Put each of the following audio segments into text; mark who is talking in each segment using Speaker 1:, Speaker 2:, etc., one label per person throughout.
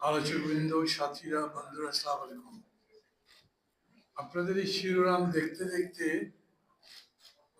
Speaker 1: আলোচকবৃন্দ, সাথীরা, বন্ধুরা সালাম আলাইকুম। আপনাদের এই শিরোনাম দেখতে দেখতে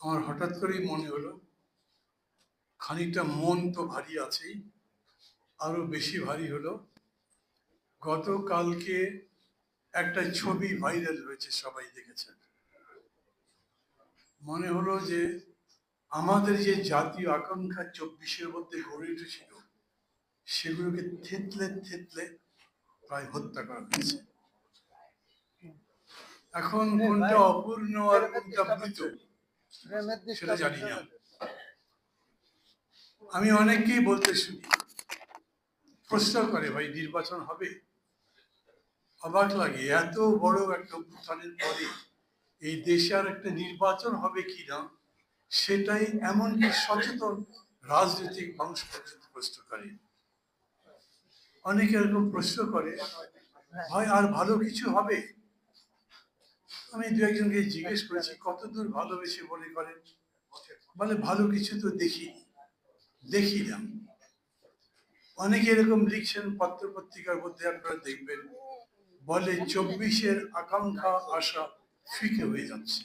Speaker 1: আমার হঠাৎ করেই মনে হলো, খানিকটা মন তো ভারী আছেই আরও বেশি ভারী হলো। গতকালকে একটা ছবি ভাইরাল হয়েছে, সবাই দেখেছেন। মনে হলো যে আমাদের যে জাতীয় আকাঙ্ক্ষা চব্বিশের মধ্যে গড়ে উঠেছিল সেগুলোকে থেতলে থেতলে প্রায় হত্যা করা হয়েছে। এখন কোনটা অপূর্ণ আর কোনটা মৃত সেটা জানি না। আমি অনেককেই বলতে শুনি, প্রশ্ন করে, ভাই, নির্বাচন হবে? অবাক লাগে, এত বড় একটা উত্থানের পরে এই দেশে আর একটা নির্বাচন হবে কিনা সেটাই এমনকি সচেতন রাজনৈতিক মানুষ পর্যন্ত প্রশ্ন করে। অনেকে এরকম প্রশ্ন করে ভাই আর ভালো কিছু হবে? আমি দু একজনকে জিজ্ঞেস করেছি, কতদূর ভালোবেসে মনে করেন? বলে, ভালো কিছু তো দেখিনি দেখি না অনেকে এরকম লিখছেন পত্র পত্রিকার মধ্যে আপনারা দেখবেন, বলে, চব্বিশের আকাঙ্ক্ষা আশা ফিকে হয়ে যাচ্ছে।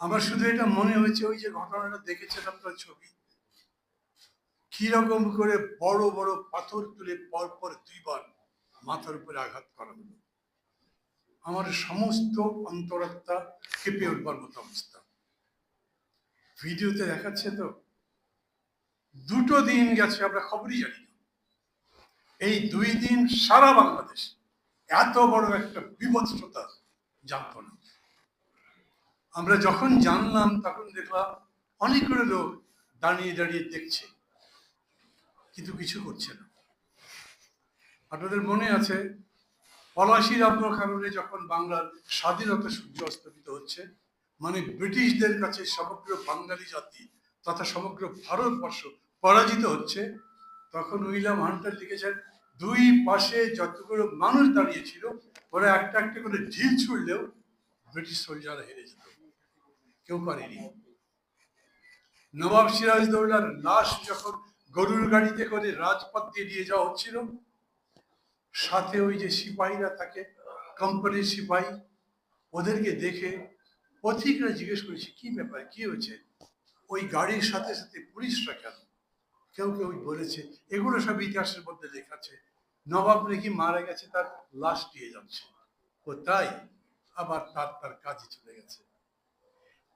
Speaker 1: আমার শুধু এটা মনে হয়েছে, ওই যে ঘটনাটা দেখেছেন আপনার ছবি কীরকম করে বড় বড় পাথর তুলে পরপর দুইবার মাথার উপরে আঘাত করা হলো আমার সমস্ত অন্তরাত্মা কেঁপে উঠবার মতো অবস্থা। ভিডিওতে দেখাচ্ছে তো, দুটো দিন গেছে, আমরা খবরই জানি না। এই দুই দিন সারা বাংলাদেশ এত বড় একটা বিভৎসতা জানতো না। আমরা যখন জানলাম, তখন দেখলাম অনেকগুলো লোক দাঁড়িয়ে দাঁড়িয়ে দেখছে। কিন্তু কিছু করছে না। আপনাদের মনে আছে পলাশির আব্দুল কারণে যখন বাংলার স্বাধীনতা সূর্য অস্তমিত হচ্ছে মানে ব্রিটিশদের কাছে সমগ্র বাঙালি জাতি তথা সমগ্র ভারতবর্ষ পরাজিত হচ্ছে, তখন উইলাম হান্টার লিখেছেন, দুই পাশে যতগুলো মানুষ দাঁড়িয়েছিল ওরা একটা একটা করে ঢিল ছুড়লেও ব্রিটিশ সোলজাররা হেরে যেত। কেউ করেনি নবাব সিরাজদৌল্লার লাশ যখন গরুর গাড়িতে করে রাজপথ দিয়ে নিয়ে যাওয়া হচ্ছিল। সাথে ওই যে সিপাহীরা থাকে কোম্পানির সিপাহী, ওদেরকে দেখে পথিকরা জিজ্ঞেস করেছে, কি ব্যাপার? কি হয়েছে? ওই গাড়ির সাথে সাথে পুলিশরা কেন? কেউ কেউ বলেছে, এগুলো সব ইতিহাসের মধ্যে লেখা আছে। নবাব নাকি মারা গেছে, তার লাশ দিয়ে যাচ্ছে। ও তাই আবার তার তার কাজে চলে গেছে।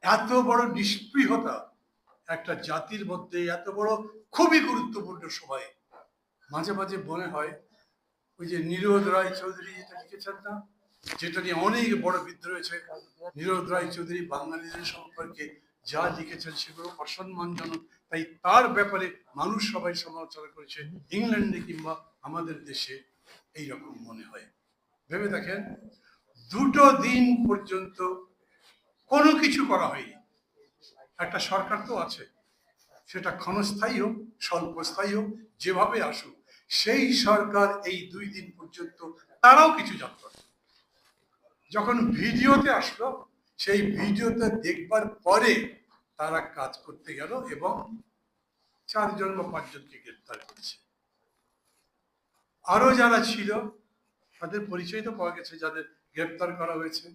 Speaker 1: এত বড় নিষ্পৃহতা একটা জাতির মধ্যে, এত বড় খুবই গুরুত্বপূর্ণ সময়। মাঝে মাঝে মনে হয়, ওই যে নিরোধ রায় চৌধুরী যেটা লিখেছেন না, যেটা নিয়ে অনেক বড় বিদ্রোহ হয়েছে। নিরোধ রায় চৌধুরী বাঙালিদের সম্পর্কে যা লিখেছেন সেগুলো অসম্মানজনক। তাই তার ব্যাপারে মানুষ সবাই সমালোচনা করেছে, ইংল্যান্ডে কিংবা আমাদের দেশে এই রকম মনে হয়। ভেবে দেখেন, দুটো দিন পর্যন্ত কোনো কিছু করা হয়নি। একটা সরকার তো আছে। সেটা ক্ষণস্থায়ী হোক, স্বল্পস্থায়ী হোক, যেভাবে আসুক, সেই সরকার এই দুই দিন পর্যন্ত তারাও কিছু জানত যখন ভিডিওতে আসলো, সেই ভিডিওটা দেখবার পরে তারা কাজ করতে গেল এবং চারজন বা পাঁচজনকে গ্রেপ্তার করেছে। আরও যারা ছিল, তাদের পরিচয় তো পাওয়া গেছে, যাদের গ্রেপ্তার করা হয়েছে।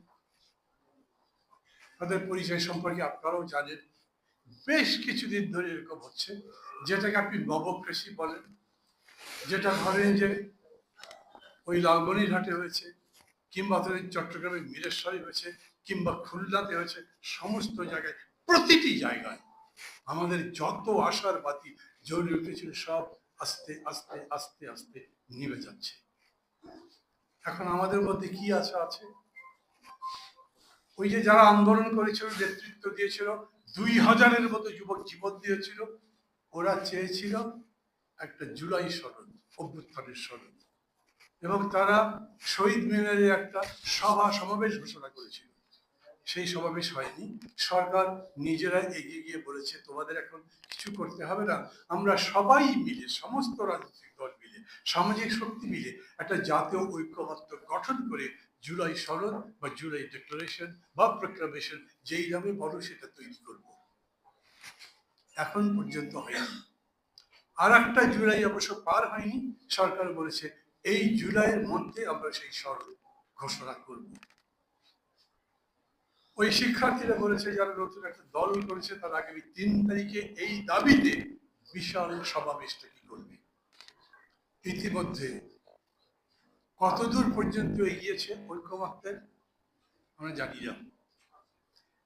Speaker 1: তাদের পরিচয় সম্পর্কে আপনারাও জানেন। বেশ কিছুদিন ধরে এরকম হচ্ছে, যেটাকে আপনি নবক্রেসি বলেন, যেটা ধরেন যে ওই লালমনিরহাটে হয়েছে, কিংবা ধরেন চট্টগ্রামে মিরেশ্বরে হয়েছে, কিংবা খুলনাতে হয়েছে, সমস্ত জায়গায়, প্রতিটি জায়গায় আমাদের যত আশার বাতি জ্বলে উঠেছিল, সব আস্তে আস্তে আস্তে আস্তে নিভে যাচ্ছে। এখন আমাদের মধ্যে কি আশা আছে? ওই যে যারা আন্দোলন করেছিল, নেতৃত্ব দিয়েছিল, দুই হাজারের মতো যুবক জীবন দিয়েছিল, ওরা চেয়েছিল একটা জুলাই সনদ, অভ্যুত্থানের সনদ। এবং তারা শহীদ মিনারে একটা সভা, সমাবেশ ঘোষণা করেছিল। সেই সমাবেশ হয়নি। সরকার নিজেরা এগিয়ে গিয়ে বলেছে, তোমাদের এখন কিছু করতে হবে না। আমরা সবাই মিলে, সমস্ত রাজনৈতিক দল মিলে, সামাজিক শক্তি মিলে একটা জাতীয় ঐক্যমত্য গঠন করে জুলাই সনদ বা জুলাই ডিক্লারেশন বা প্রোক্লামেশন যেই নামে বলো সেটা তৈরি করব। এখন পর্যন্ত হয়নি। আর একটা জুলাই অবশ্য পার হয়নি। সরকার বলেছে, এই জুলাইয়ের মধ্যে আমরা সেই সরল ঘোষণা করব। ওই শিক্ষার্থীরা বলেছে, যারা নতুন একটা দল করেছে, তারা আগামী তিন তারিখে এই দাবিতে বিশাল সমাবেশটা কি করবে? ইতিমধ্যে কতদূর পর্যন্ত এগিয়েছে ঐক্যমত্যের, আমরা জানি না।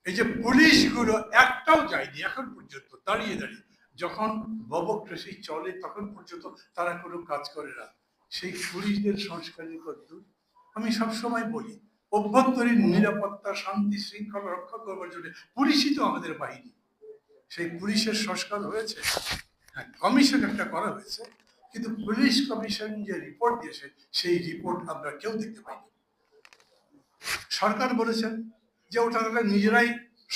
Speaker 1: এই যে পুলিশগুলো একটাও যায়নি এখন পর্যন্ত, দাঁড়িয়ে দাঁড়িয়ে। যখন ববক্রেসি চলে, তখন পর্যন্ত তারা কোনো কাজ করে না। সেই পুলিশদের সংস্কারের কদ্দূর আমি সবসময় বলি, অভ্যন্তরীণ নিরাপত্তা, শান্তি, শৃঙ্খলা রক্ষা করবার জন্য পুলিশই তো আমাদের বাহিনী। সেই পুলিশের সংস্কার হয়েছে? হ্যাঁ কমিশন একটা করা হয়েছে। কিন্তু পুলিশ কমিশন যে রিপোর্ট দিয়েছে, সেই রিপোর্ট আমরা কেউ দেখতে পাইনি। সরকার বলেছেন যে ওটা তারা নিজেরাই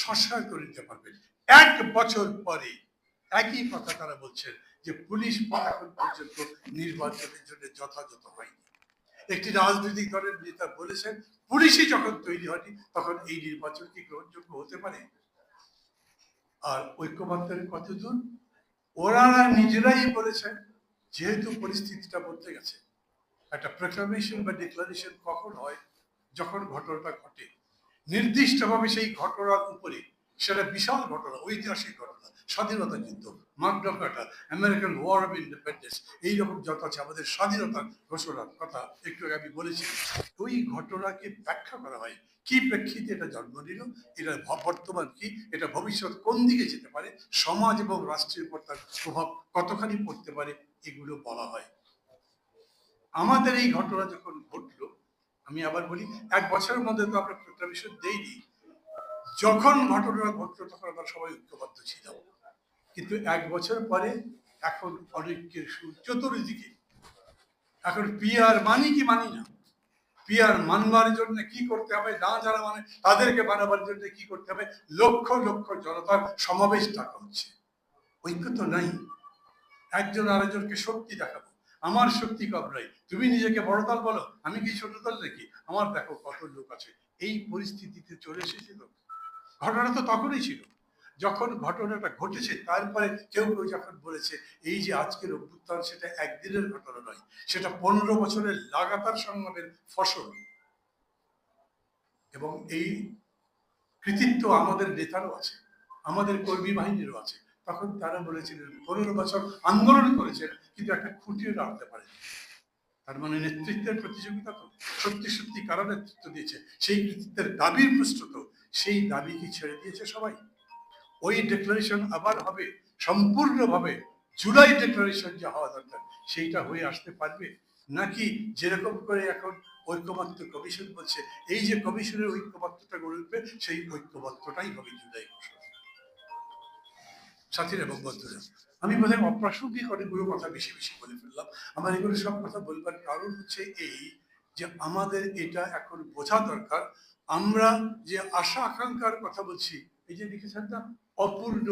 Speaker 1: সংস্কার করে নিতে পারবে। এক বছর পরে একই কথা তারা বলছেন যে পুলিশ এখন পর্যন্ত নির্বাচনের জন্য যথাযথ হয়নি। একটি রাজনৈতিক দলের নেতা বলেছেন, পুলিশই যখন তৈরি হয়নি, তখন এই নির্বাচন কি গ্রহণযোগ্য হতে পারে? আর ঐক্যবদ্ধের কতদূর? ওরা নিজেরাই বলেছেন যেহেতু পরিস্থিতিটা বদলে গেছে, একটা প্রোক্লামেশন বা ডিক্লারেশন কখন হয়, যখন ঘটনাটা ঘটে, নির্দিষ্টভাবে সেই ঘটনার উপরে, সেটা বিশাল ঘটনা, ঐতিহাসিক ঘটনা, স্বাধীনতা যুদ্ধ মাগডাকাটা আমেরিকান ওয়ার অফ ইন্ডিপেন্ডেন্স এইরকম যত আছে, আমাদের স্বাধীনতার ঘোষণার কথা একটু আমি বলেছি, ওই ঘটনাকে ব্যাখ্যা করা হয়, কি প্রেক্ষিতে এটা জন্ম নিল, এটা বর্তমান কি, এটা ভবিষ্যৎ কোন দিকে যেতে পারে, সমাজ এবং রাষ্ট্রের উপর তার প্রভাব কতখানি পড়তে পারে এগুলো বলা হয়। আমাদের এই ঘটনা যখন ঘটলো, আমি আবার বলি, এক বছরের মধ্যে তো আমরা প্রোক্লামেশন দেইনি। যখন ঘটনা ঘটলো, তখন আমরা সবাই ঐক্যবদ্ধ ছিলাম। কিন্তু এক বছর পরে, এখন অনেকের সুর চতুর্দিকে। এখন পিয়ার মানি কি মানি না? পিয়ার মানবার জন্য কি করতে হবে, না যারা মানে তাদেরকে বানাবার জন্য কি করতে হবে, লক্ষ লক্ষ জনতার সমাবেশ ডাকা হচ্ছে ঐক্য তো নাই। একজন আরেকজনকে শক্তি দেখাবো। আমার শক্তি কম নাই তুমি নিজেকে বড় দল বলো, আমি কি ছোট দল নাকি? আমার দেখো কত লোক আছে। এই পরিস্থিতিতে চলে এসেছিল ঘটনা তো তখনই ছিল। যখন ঘটনাটা ঘটেছে, তারপরে কেউ কেউ যখন বলেছে, এই যে আজকের অভ্যুত্থান সেটা একদিনের ঘটনা নয়, সেটা পনেরো বছরের লাগাতার সংগ্রামের ফসল। এবং এই কৃতিত্ব আমাদের নেতারও আছে, আমাদের কর্মী বাহিনীরও আছে। তখন তারা বলেছিলেন, পনেরো বছর আন্দোলন করেছেন, কিন্তু একটা খুঁটিয়ে রাখতে পারেন। তার মানে নেতৃত্বের প্রতিযোগিতা তো সত্যি সত্যি কারা নেতৃত্ব দিয়েছে? সেই কৃতিত্বের দাবির প্রস্তুত, সেই দাবি কি ছেড়ে দিয়েছে সবাই। ওই ডিক্লারেশন আবার হবে, সম্পূর্ণভাবে জুলাই ডিক্লারেশন যা হওয়া দরকার, সেইটা হয়ে আসতে পারবে? নাকি যেরকম করে এখন ঐক্যমত্য কমিশন বলছে, এই যে কমিশনের ঐক্যমত্যটা গড়ে উঠবে, সেই ঐক্যমত্যটাই হবে জুলাই ঘোষণা। সাথীরা এবং বন্ধুরা। আমি বোধ হয় অপ্রাসঙ্গিক অনেকগুলো কথা বেশি বেশি বলে ফেললাম। আমার এগুলো সব কথা বলবার কারণ হচ্ছে এই যে আমাদের এটা এখন বোঝা দরকার। আমরা যে আশা আকাঙ্ক্ষার কথা বলছি, এই যে লিখেছেন না, অপূর্ণ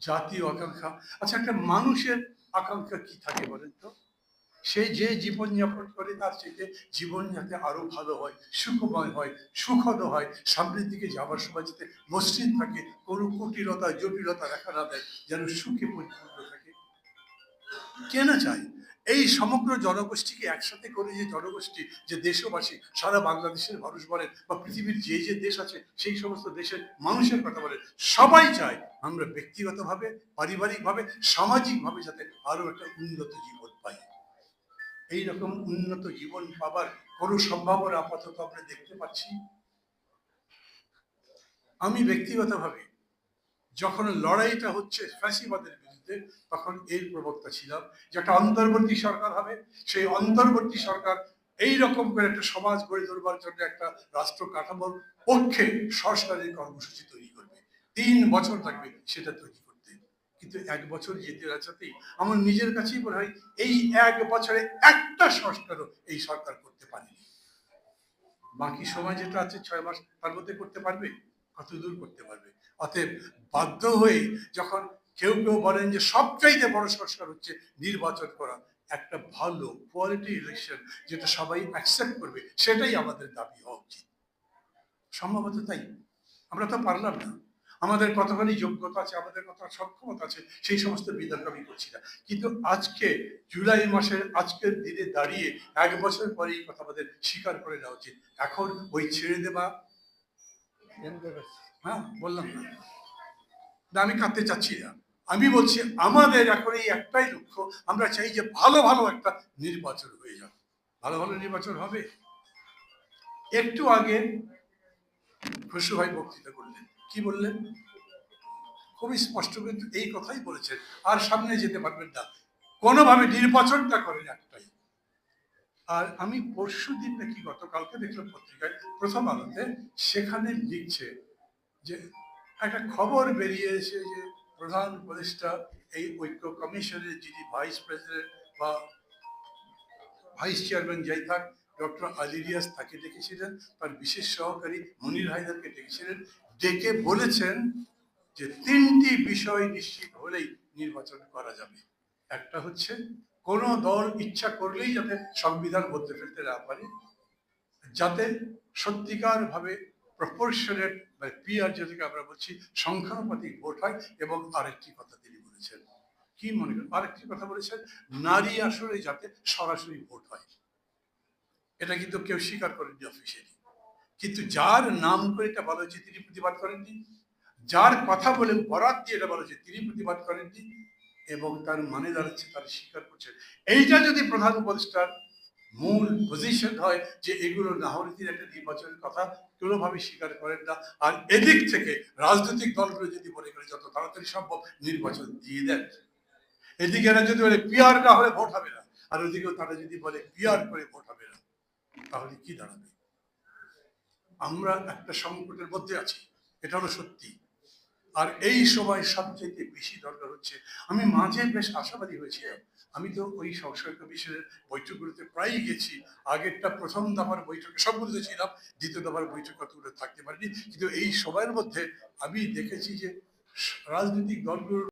Speaker 1: জাতীয় আকাঙ্ক্ষা। আচ্ছা একটা মানুষের আকাঙ্ক্ষা কি থাকে বলেন তো? সে যে জীবনযাপন করে তার থেকে জীবন যাতে আরও ভালো হয়, সুখময় হয়, সুখদ হয়, সামনের দিকে যাওয়ার সময় যাতে মসৃণ থাকে, কোনো কুটিলতা, জটিলতা দেখা না দেয়, যেন সুখে পরিপূর্ণ থাকে। কে চাই? এই সমগ্র জনগোষ্ঠীকে একসাথে করে যে জনগোষ্ঠী, যে দেশবাসী, সারা বাংলাদেশের মানুষ বলেন বা পৃথিবীর যে যে দেশ আছে, সেই সমস্ত দেশের মানুষের কথা বলেন, সবাই চায় আমরা ব্যক্তিগতভাবে, পারিবারিকভাবে, সামাজিকভাবে যাতে আরও একটা উন্নত জীবন এই রকম উন্নত জীবন পাবার কোনো সম্ভাবনা আপাতত আমরা দেখতে পাচ্ছি। আমি ব্যক্তিগতভাবে যখন লড়াইটা হচ্ছে ফ্যাসিবাদের বিরুদ্ধে, তখন এর প্রবক্তা ছিলাম যে একটা অন্তর্বর্তী সরকার হবে। সেই অন্তর্বর্তী সরকার এই রকম করে একটা সমাজ গড়ে তোলবার জন্য একটা রাষ্ট্র কাঠামোর পক্ষে সরকারের কর্মসূচি তৈরি করবে। তিন বছর থাকবে সেটা তৈরি কিন্তু এক বছর যেতে যাতেই আমার নিজের কাছেই মনে হয় এই এক বছরে একটা সংস্কারও এই সরকার করতে পারেনি। বাকি সময় যেটা আছে ছয় মাস তার মধ্যে করতে পারবে? কত দূর করতে পারবে? অতএব বাধ্য হয়ে যখন কেউ কেউ বলেন যে সবচাইতে বড় সংস্কার হচ্ছে নির্বাচন করা, একটা ভালো কোয়ালিটি ইলেকশন যেটা সবাই অ্যাকসেপ্ট করবে, সেটাই আমাদের দাবি হওয়া উচিত। সম্ভবত তাই। আমরা তো পারলাম না। আমাদের কতখানি যোগ্যতা আছে, আমাদের কত সক্ষমতা আছে, সেই সমস্ত বিতর্ক আমি করছি না। কিন্তু আজকে, জুলাই মাসের আজকের দিনে দাঁড়িয়ে এক বছর পরে এই কথা আমাদের স্বীকার করে নেওয়া উচিত। এখন ওই ছেড়ে দেওয়া হ্যাঁ বললাম না। আমি কাঁদতে চাচ্ছি না। আমি বলছি, আমাদের এখন এই একটাই লক্ষ্য, আমরা চাই যে ভালো ভালো একটা নির্বাচন হয়ে যাক। ভালো ভালো নির্বাচন হবে। একটু আগে খসরু ভাই বক্তৃতা করলেন। কি বললেন? খুবই স্পষ্ট কিন্তু এই কথাই বলেছেন। আর সামনে যেতে পারবেন না। কোনোভাবে নির্বাচনটা করেন একটাই। আর আমি পরশু দিন নাকি গতকালকে দেখলাম পত্রিকায়, প্রথম আলোতে সেখানে লিখছে যে একটা খবর বেরিয়েছে যে প্রধান উপদেষ্টা, এই ঐক্য কমিশনের যিনি ভাইস প্রেসিডেন্ট বা ভাইস চেয়ারম্যান যাই থাক, ডক্টর আলিরিয়াস তাকে ডেকেছিলেন। তার বিশেষ সহকারী মনির হায়দারকে ডেকেছিলেন। ডেকে বলেছেন যে তিনটি বিষয় নিশ্চিত হলেই নির্বাচন করা যাবে। একটা হচ্ছে, কোনো দল ইচ্ছা করলেই যাতে সংবিধান বদলে ফেলতে না পারে, যাতে সত্যিকার ভাবে প্রপোর্শনেট বা পিআর যেটাকে আমরা বলছি, সংখ্যানুপাতিক ভোট হয় এবং আরেকটি কথা তিনি বলেছেন। কি মনে করেন? আরেকটি কথা বলেছেন, নারী আসলে যাতে সরাসরি ভোট হয়। এটা কিন্তু কেউ স্বীকার করেনি অফিসিয়ালি কিন্তু যার নাম করে এটা বলা হয়েছে, তিনি প্রতিবাদ করেননি। যার কথা বলে বরাত দিয়ে এটা বলা হয়েছে, তিনি প্রতিবাদ করেননি এবং তার মানে দাঁড়াচ্ছে, তার স্বীকার করছেন এইটা যদি প্রধান উপদেষ্টার মূল পজিশন হয় যে এগুলো নাহরিতির একটা নির্বাচনের কথা কোনোভাবে স্বীকার করেন না। আর এদিক থেকে রাজনৈতিক দলগুলো যদি মনে করে যত তাড়াতাড়ি সম্ভব নির্বাচন দিয়ে দেন। এদিকে এরা যদি বলে পিয়ার না হলে ভোট হবে না, আর ওদিকেও তারা যদি বলে পিয়ার করে ভোট হবে না, তাহলে কি দাঁড়াবে? আমরা একটা সংকটের মধ্যে আছি এটা হলো সত্যি। আর এই সময় সবচেয়ে বেশি দরকার হচ্ছে, আমি মাঝে বেশ আশাবাদী হয়েছিলাম আমি তো ওই সংসদ কমিশনের বৈঠকগুলোতে প্রায়ই গেছি, আগেরটা প্রথম দফার বৈঠকে সবগুলোতে ছিলাম, দ্বিতীয় দফার বৈঠক কতগুলো থাকতে পারিনি, কিন্তু এই সময়ের মধ্যে আমি দেখেছি যে রাজনৈতিক দলগুলোর